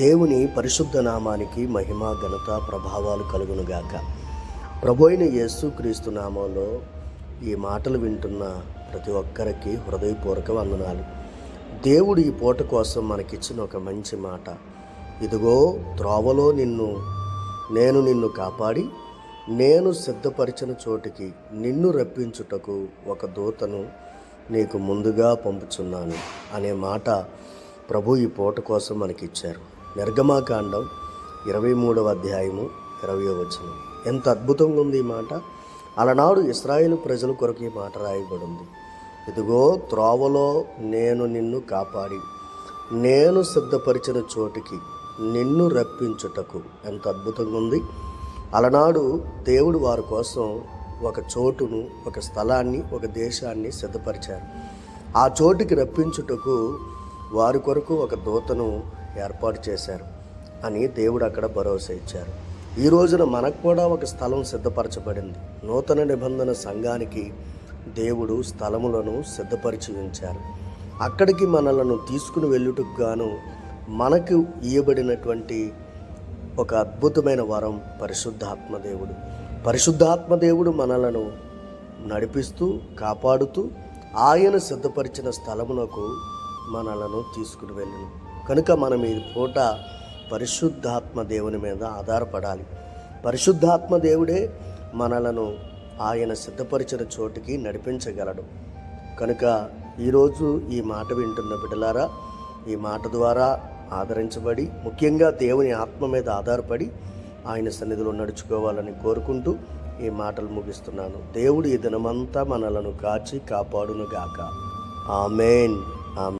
దేవుని పరిశుద్ధ నామానికి మహిమ ఘనత ప్రభావాలు కలుగునుగాక. ప్రభు అయిన యేసుక్రీస్తు నామంలో ఈ మాటలు వింటున్న ప్రతి ఒక్కరికి హృదయపూర్వక వందనాలు. దేవుడు ఈ పూట కోసం మనకిచ్చిన ఒక మంచి మాట. ఇదిగో త్రోవలో నిన్ను నేను నిన్ను కాపాడి నేను సిద్ధపరిచిన చోటికి నిన్ను రప్పించుటకు ఒక దూతను నీకు ముందుగా పంపుచున్నాను అనే మాట ప్రభు ఈ పూట కోసం మనకిచ్చారు. నిర్గమాకాండం ఇరవై మూడవ అధ్యాయము ఇరవై వచనం. ఎంత అద్భుతంగా ఉంది ఈ మాట. అలనాడు ఇస్రాయేల్ ప్రజల కొరకు ఈ మాట రాయబడింది. ఇదిగో త్రోవలో నేను నిన్ను కాపాడి నేను సిద్ధపరిచిన చోటికి నిన్ను రప్పించుటకు. ఎంత అద్భుతంగా ఉంది. అలనాడు దేవుడు వారి కోసం ఒక చోటును ఒక స్థలాన్ని ఒక దేశాన్ని సిద్ధపరిచారు. ఆ చోటుకి రప్పించుటకు వారి కొరకు ఒక దూతను ఏర్పాటు చేశారు అని దేవుడు అక్కడ భరోసా ఇచ్చారు. ఈ రోజున మనకు కూడా ఒక స్థలం సిద్ధపరచబడింది. నూతన నిబంధన సంఘానికి దేవుడు స్థలములను సిద్ధపరిచి ఉంచారు. అక్కడికి మనలను తీసుకుని వెళ్ళుటకు గాను మనకు ఇయ్యబడినటువంటి ఒక అద్భుతమైన వరం పరిశుద్ధాత్మ దేవుడు. పరిశుద్ధాత్మ దేవుడు మనలను నడిపిస్తూ కాపాడుతూ ఆయన సిద్ధపరిచిన స్థలమునకు మనలను తీసుకుని వెళ్ళను. కనుక మనం ఈ పూట పరిశుద్ధాత్మ దేవుని మీద ఆధారపడాలి. పరిశుద్ధాత్మ దేవుడే మనలను ఆయన సిద్ధపరిచిన చోటికి నడిపించగలడు. కనుక ఈరోజు ఈ మాట వింటున్న బిడ్డలారా ఈ మాట ద్వారా ఆదరించబడి ముఖ్యంగా దేవుని ఆత్మ మీద ఆధారపడి ఆయన సన్నిధిలో నడుచుకోవాలని కోరుకుంటూ ఈ మాటలు ముగిస్తున్నాను. దేవుడు ఈ దినమంతా మనలను కాచి కాపాడును గాక ఆమెన్. ఆమె